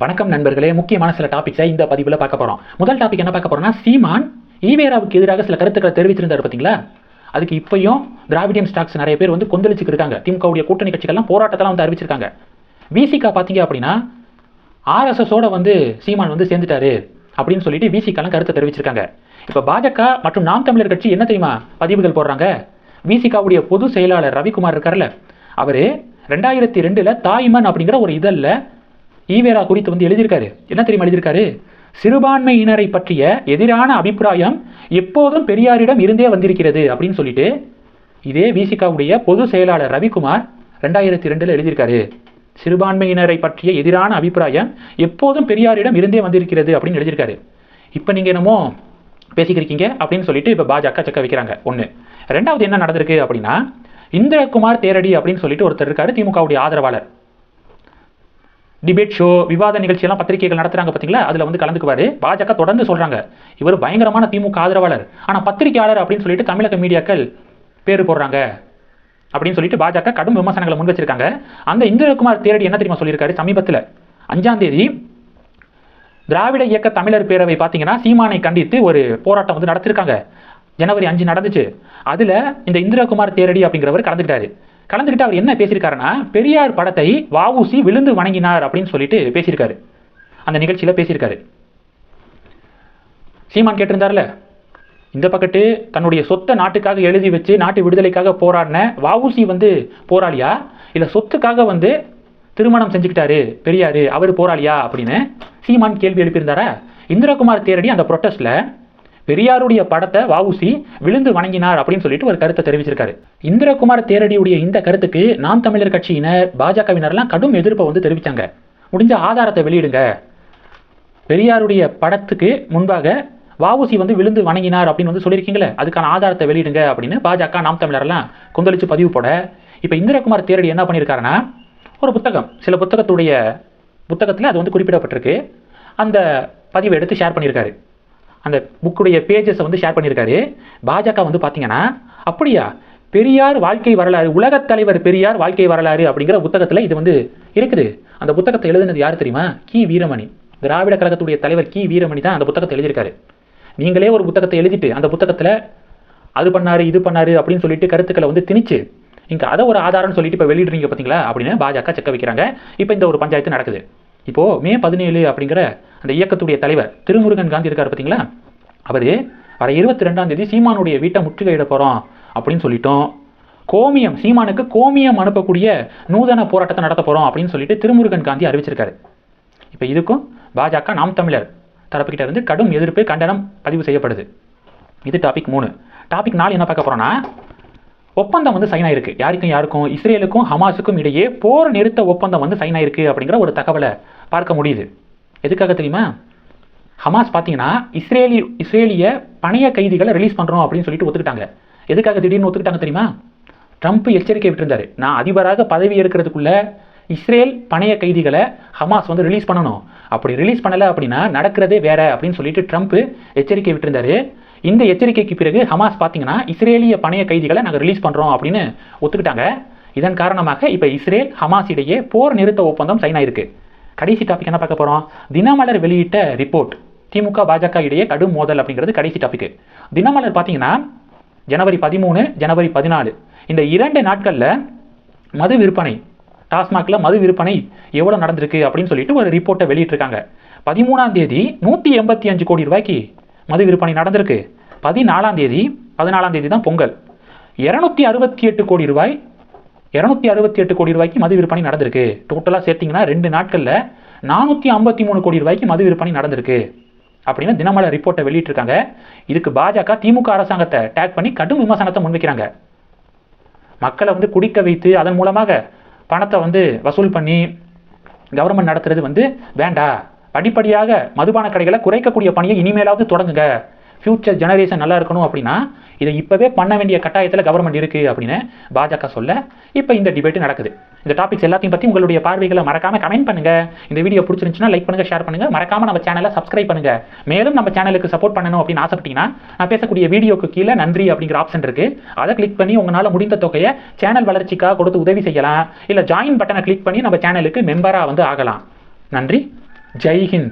வணக்கம் நண்பர்களே. முக்கியமான சில டாபிக்ஸை இந்த பதிவில் பார்க்க போகிறோம் முதல் டாபிக் என்ன பார்க்க போகிறோம்னா சீமான் ஈவேராவுக்கு எதிராக சில கருத்துக்களை தெரிவித்திருந்தார் பார்த்தீங்களா அதுக்கு இப்பயும் திராவிடியம் ஸ்டாக்ஸ் நிறைய பேர் வந்து கொந்தளிச்சுக்கு இருக்காங்க திமுகவுடைய கூட்டணி கட்சிகள்லாம் போராட்டத்தெல்லாம் வந்து அறிவிச்சிருக்காங்க. விசிகா பார்த்தீங்க அப்படின்னா ஆர்எஸ்எஸோட வந்து சீமான் வந்து சேர்ந்துட்டாரு அப்படின்னு சொல்லிட்டு விசிகாலாம் கருத்தை தெரிவிச்சிருக்காங்க. இப்போ பாஜக மற்றும் நாம் தமிழர் கட்சி என்ன தெரியுமா பதிவுகள் போடுறாங்க? விசிகாவுடைய பொது செயலாளர் ரவிக்குமார் இருக்கார்ல அவர் ரெண்டாயிரத்தி ரெண்டில் தாய்மன் அப்படிங்கிற ஒரு இதழில் ஈவேரா குறித்து வந்து எழுதியிருக்காரு. என்ன தெரியுமா எழுதியிருக்காரு? சிறுபான்மையினரை பற்றிய எதிரான அபிப்பிராயம் எப்போதும் பெரியாரிடம் இருந்தே வந்திருக்கிறது அப்படின்னு சொல்லிட்டு இதே விசிகாவுடைய பொது செயலாளர் ரவிக்குமார் ரெண்டாயிரத்தி ரெண்டில் எழுதியிருக்காரு. சிறுபான்மையினரை பற்றிய எதிரான அபிப்பிராயம் எப்போதும் பெரியாரிடம் இருந்தே வந்திருக்கிறது அப்படின்னு எழுதியிருக்காரு. இப்போ நீங்கள் என்னமோ பேசிக்கிருக்கீங்க அப்படின்னு சொல்லிட்டு இப்போ பாஜக சக்க வைக்கிறாங்க. ஒன்று ரெண்டாவது என்ன நடந்திருக்கு அப்படின்னா இந்திரகுமார் தேரடி அப்படின்னு சொல்லிட்டு ஒருத்தர் இருக்காரு திமுகவுடைய ஆதரவாளர். டிபேட் ஷோ விவாத நிகழ்ச்சியெல்லாம் பத்திரிகைகள் நடத்துறாங்க பார்த்தீங்களா அதில் வந்து கலந்துக்குவாரு. பாஜக தொடர்ந்து சொல்கிறாங்க இவர் பயங்கரமான திமுக ஆதரவாளர். ஆனால் பத்திரிகையாளர் அப்படின்னு சொல்லிட்டு தமிழக மீடியாக்கள் பேர் போடுறாங்க. அப்படின்னு சொல்லிட்டு பாஜக கடும் விமர்சனங்களை முன் வச்சிருக்காங்க. அந்த இந்திரகுமார் தேரடி என்ன தெரியுமா சொல்லியிருக்காரு? சமீபத்தில் அஞ்சாம் தேதி திராவிட இயக்க தமிழர் பேரவை பார்த்தீங்கன்னா சீமானை கண்டித்து ஒரு போராட்டம் வந்து நடத்திருக்காங்க. ஜனவரி அஞ்சு நடந்துச்சு. அதில் இந்த இந்திரகுமார் தேரடி அப்படிங்கிறவர் கலந்துக்கிட்டாரு. கலந்துக்கிட்டு அவர் என்ன பேசியிருக்காருன்னா பெரியார் படத்தை வாவூசி விழுந்து வணங்கினார் அப்படின்னு சொல்லிட்டு பேசியிருக்காரு. அந்த நிகழ்ச்சியில் பேசியிருக்காரு. சீமான் கேட்டிருந்தார்ல இந்த பக்கத்து தன்னுடைய சொத்தை நாட்டுக்காக எழுதி வச்சு நாட்டு விடுதலைக்காக போராடின வாவூசி வந்து போராளியா? இல்லை சொத்துக்காக வந்து திருமணம் செஞ்சுக்கிட்டாரு பெரியாரு அவர் போராளியா? அப்படின்னு சீமான் கேள்வி எழுப்பியிருந்தாரா? இந்திரகுமார் தேரடி அந்த ப்ரொட்டஸ்ட்டில் பெரியாருடைய படத்தை வாவுசி விழுந்து வணங்கினார் அப்படின்னு சொல்லிட்டு ஒரு கருத்தை தெரிவிச்சிருக்காரு. இந்திரகுமார் தேரடியுடைய இந்த கருத்துக்கு நாம் தமிழர் கட்சியினர் பாஜகவினர்லாம் கடும் எதிர்ப்பை வந்து தெரிவித்தாங்க முடிஞ்ச ஆதாரத்தை வெளியிடுங்க. பெரியாருடைய படத்துக்கு முன்பாக வாவுசி வந்து விழுந்து வணங்கினார் அப்படின்னு வந்து சொல்லியிருக்கீங்களே அதுக்கான ஆதாரத்தை வெளியிடுங்க அப்படின்னு பாஜக நாம் தமிழர்லாம் கொந்தளிச்சு பதிவு போட. இப்போ இந்திரகுமார் தேரடி என்ன பண்ணியிருக்காருன்னா ஒரு புத்தகம் சில புத்தகத்துடைய புத்தகத்தில் அது வந்து குறிப்பிடப்பட்டிருக்கு. அந்த பதிவை எடுத்து ஷேர் பண்ணியிருக்காரு. அந்த புக்குடைய பேஜஸை வந்து ஷேர் பண்ணியிருக்காரு. பாஜக வந்து பார்த்தீங்கன்னா அப்படியா? பெரியார் வாழ்க்கை வரலாறு உலகத் தலைவர் பெரியார் வாழ்க்கை வரலாறு அப்படிங்கிற புத்தகத்தில் இது வந்து இருக்குது. அந்த புத்தகத்தை எழுதினது யார் தெரியுமா? கி. வீரமணி. திராவிட கழகத்துடைய தலைவர் கி. வீரமணி தான் அந்த புத்தகத்தை எழுதியிருக்காரு. நீங்களே ஒரு புத்தகத்தை எழுதிட்டு அந்த புத்தகத்தில் அது பண்ணாரு இது பண்ணாரு அப்படின்னு சொல்லிட்டு கருத்துக்களை வந்து திணிச்சு இங்கே அதை ஒரு ஆதாரம்னு சொல்லிட்டு இப்போ வெளியிடுறீங்க பார்த்தீங்களா அப்படின்னு பாஜக செக்க வைக்கிறாங்க. இப்போ இந்த ஒரு பஞ்சாயத்து நடக்குது. இப்போது மே பதினேழு அப்படிங்கிற அந்த இயக்கத்துடைய தலைவர் திருமுருகன் காந்தி இருக்கார் பார்த்தீங்களா? அவர் வர இருபத்தி ரெண்டாம் தேதி சீமானுடைய வீட்டை முற்றுகையிட போகிறோம் அப்படின்னு சொல்லிட்டோம். கோமியம் சீமானுக்கு கோமியம் அனுப்பக்கூடிய நூதன போராட்டத்தை நடத்த போகிறோம் அப்படின்னு சொல்லிட்டு திருமுருகன் காந்தி அறிவிச்சிருக்காரு. இப்போ இதுக்கும் பாஜக நாம் தமிழர் தரப்புக்கிட்ட இருந்து கடும் எதிர்ப்பு கண்டனம் பதிவு செய்யப்படுது. இது டாபிக் மூணு. டாபிக் நாலு என்ன பார்க்க போகிறோன்னா ஒப்பந்தம் வந்து சைன் ஆயிருக்கு. யாருக்கும் யாருக்கும்? இஸ்ரேலுக்கும் ஹமாஸுக்கும் இடையே போர் நிறுத்த ஒப்பந்தம் வந்து சைன் ஆயிருக்கு அப்படிங்கிற ஒரு தகவலை பார்க்க முடியுது. எதுக்காக தெரியுமா? ஹமாஸ் பார்த்தீங்கன்னா இஸ்ரேலி இஸ்ரேலிய பணைய கைதிகளை ரிலீஸ் பண்ணுறோம் அப்படின்னு சொல்லிட்டு ஒத்துக்கிட்டாங்க. எதுக்காக திடீர்னு ஒத்துக்கிட்டாங்க தெரியுமா? ட்ரம்ப் எச்சரிக்கை விட்டிருந்தாரு. நான் அதிபராக பதவி ஏற்கிறதுக்குள்ள இஸ்ரேல் பணைய கைதிகளை ஹமாஸ் வந்து ரிலீஸ் பண்ணணும். அப்படி ரிலீஸ் பண்ணலை அப்படின்னா நடக்கிறதே வேற அப்படின்னு சொல்லிட்டு ட்ரம்ப் எச்சரிக்கை விட்டிருந்தாரு. இந்த எச்சரிக்கைக்கு பிறகு ஹமாஸ் பார்த்தீங்கன்னா இஸ்ரேலிய பணைய கைதிகளை நாங்கள் ரிலீஸ் பண்ணுறோம் அப்படின்னு ஒத்துக்கிட்டாங்க. இதன் காரணமாக இப்போ இஸ்ரேல் ஹமாஸ் இடையே போர் நிறுத்த ஒப்பந்தம் சைன் ஆயிருக்கு. கடைசி டாபிக் என்ன பார்க்க போகிறோம் தினமலர் வெளியிட்ட ரிப்போர்ட் திமுக பாஜக இடையே கடும் மோதல் அப்படிங்கிறது கடைசி டாபிக் தினமலர் பார்த்தீங்கன்னா ஜனவரி பதிமூணு ஜனவரி பதினாலு. இந்த இரண்டு நாட்களில் மது விற்பனை டாஸ்மாகில் மது விற்பனை எவ்வளோ நடந்திருக்கு அப்படின்னு சொல்லிட்டு ஒரு ரிப்போர்ட்டை வெளியிட்டிருக்காங்க. பதிமூணாம் தேதி நூற்றி எண்பத்தி அஞ்சு கோடி ரூபாய்க்கு மது விற்பனை நடந்திருக்கு. பதினாலாம் தேதி பதினாலாம் தேதி தான் பொங்கல். இரநூத்தி அறுபத்தி எட்டு கோடி ரூபாய் இரநூத்தி அறுபத்தி எட்டு கோடி ரூபாய்க்கு மது விற்பனை நடந்திருக்கு டோட்டலாக சேர்த்திங்கன்னா ரெண்டு நாட்களில் நானூற்றி ஐம்பத்தி மூணு கோடி ரூபாய்க்கு மது விற்பனை நடந்திருக்கு. அப்படின்னு தினமலை ரிப்போர்ட்டை வெளியிட்டிருக்காங்க. இதுக்கு பாஜக திமுக அரசாங்கத்தை டேக் பண்ணி கடும் விமர்சனத்தை முன்வைக்கிறாங்க. மக்களை வந்து குடிக்க வைத்து அதன் மூலமாக பணத்தை வந்து வசூல் பண்ணி கவர்மெண்ட் நடத்துறது வந்து வேண்டா. படிப்படியாக மதுபான கடைகளை குறைக்கக்கூடிய பணியை இனிமேலாவது தொடங்குங்க. ஃபியூச்சர் ஜெனரேஷன் நல்லா இருக்கணும் அப்படின்னா இதை இப்போவே பண்ண வேண்டிய கட்டாயத்தில் கவர்மெண்ட் இருக்குது அப்படின்னு பாஜக சொல்ல இப்போ இந்த டிபேட் நடக்குது. இந்த டாபிக்ஸ் எல்லாத்தையும் பற்றி உங்களுடைய பார்வைகளை மறக்காமல் கமெண்ட் பண்ணுங்கள் இந்த வீடியோ பிடிச்சிருந்துச்சுன்னா லைக் பண்ணுங்கள் ஷேர் பண்ணுங்கள் மறக்காமல் நம்ம சேனலை சப்ஸ்கிரைப் பண்ணுங்கள் மேலும் நம்ம சேனலுக்கு சப்போர்ட் பண்ணணும் அப்படின்னு ஆசைப்பட்டீங்கன்னா நான் பேசக்கூடிய வீடியோக்கு கீழே நன்றி அப்படிங்கிற ஆப்ஷன் இருக்குது அதை கிளிக் பண்ணி உங்களால் முடிந்த தொகையை சேனல் வளர்ச்சிக்காக கொடுத்து உதவி செய்யலாம். இல்லை ஜாயின் பட்டனை கிளிக் பண்ணி நம்ம சேனலுக்கு மெம்பராக வந்து ஆகலாம். நன்றி. ಜೈ ಹಿಂದ್